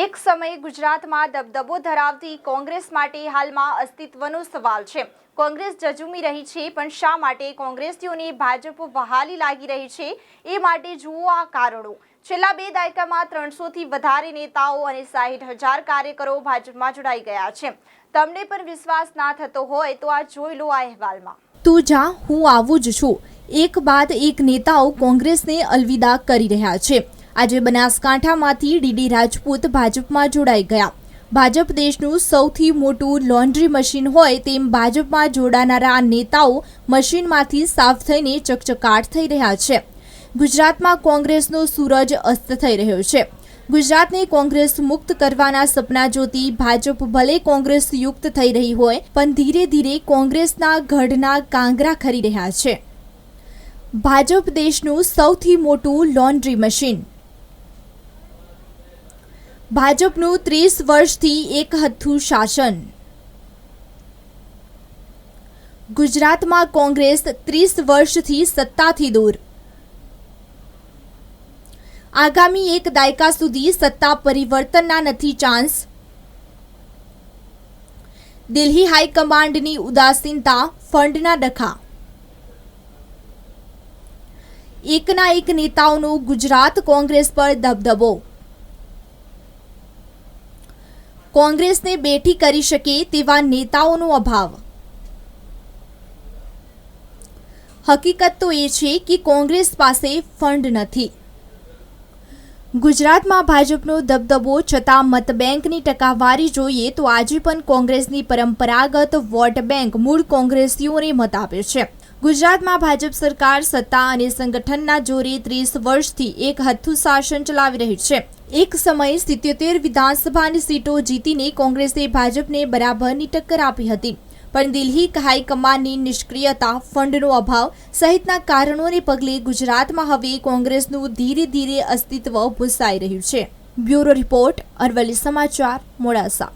એક સમયે ગુજરાતમાં દબદબો ધરાવતી કોંગ્રેસ માટે હાલમાં અસ્તિત્વનો સવાલ છે. કોંગ્રેસ જજુમી રહી છે, પણ શા માટે કોંગ્રેસીઓને ભાજપ વહાલી લાગી રહી છે, એ માટે જુઓ આ કારણો. છેલ્લા બે દાયકામાં ત્રણસોથી વધારે નેતાઓ અને સાહીઠ હજાર કાર્યકરો ભાજપમાં જોડાઈ ગયા છે. તમને પણ વિશ્વાસ ના થતો હોય તો આ જોઈ લો આ અહેવાલમાં. તું જા, હું આવું જ છું. એક બાદ એક નેતાઓ કોંગ્રેસને અલવિદા કરી રહ્યા છે. આજે બનાસકાંઠામાંથી ડીડી રાજપૂત ભાજપમાં જોડાઈ ગયા. ભાજપ દેશનું સૌથી મોટું લોન્ડ્રી મશીન હોય તેમ ભાજપમાં જોડાનારા નેતાઓ મશીનમાંથી સાફ થઈને ચકચકાટ થઈ રહ્યા છે. ગુજરાતમાં કોંગ્રેસનો સૂરજ અસ્ત થઈ રહ્યો છે. ગુજરાતને કોંગ્રેસ મુક્ત કરવાના સપના જોતી ભાજપ ભલે કોંગ્રેસ યુક્ત થઈ રહી હોય, પણ ધીરે ધીરે કોંગ્રેસના ગઢના કાંગરા ખરી રહ્યા છે. ભાજપ દેશનું સૌથી મોટું લોન્ડ્રી મશીન ભાજપનું ત્રીસ વર્ષથી એક હથ્થું શાસન ગુજરાતમાં કોંગ્રેસ ત્રીસ વર્ષથી સત્તાથી દૂર આગામી એક દાયકા સુધી સત્તા પરિવર્તનના નથી ચાન્સ દિલ્હી હાઈકમાન્ડની ઉદાસીનતા ફંડના ડખા એકના એક નેતાઓનો ગુજરાત કોંગ્રેસ પર દબદબો કોંગ્રેસને બેઠી કરી શકે તેવા નેતાઓનો અભાવ. હકીકત તો એ છે કે કોંગ્રેસ પાસે ફંડ નથી. ગુજરાતમાં ભાજપનો દબદબો છતાં મતબેંકની ટકાવારી જોઈએ તો આજે પણ કોંગ્રેસની પરંપરાગત વોટ બેંક મૂળ કોંગ્રેસીઓને મત આપે છે. ગુજરાતમાં ભાજપ સરકાર, સત્તા અને સંગઠનના જોરે ત્રીસ વર્ષથી એક હથ્થું શાસન ચલાવી રહી છે. એક સમયે સિત્યોતેર વિધાનસભાની સીટો જીતીને કોંગ્રેસે ભાજપને બરાબરની ટક્કર આપી હતી. પણ દિલ્હી હાઈકમાન્ડની નિષ્ક્રિયતા, ફંડનો અભાવ સહિતના કારણોને પગલે ગુજરાતમાં હવે કોંગ્રેસનું ધીરે ધીરે અસ્તિત્વ ભૂસાઈ રહ્યું છે. બ્યુરો રિપોર્ટ, અરવલ્લી સમાચાર, મોડાસા.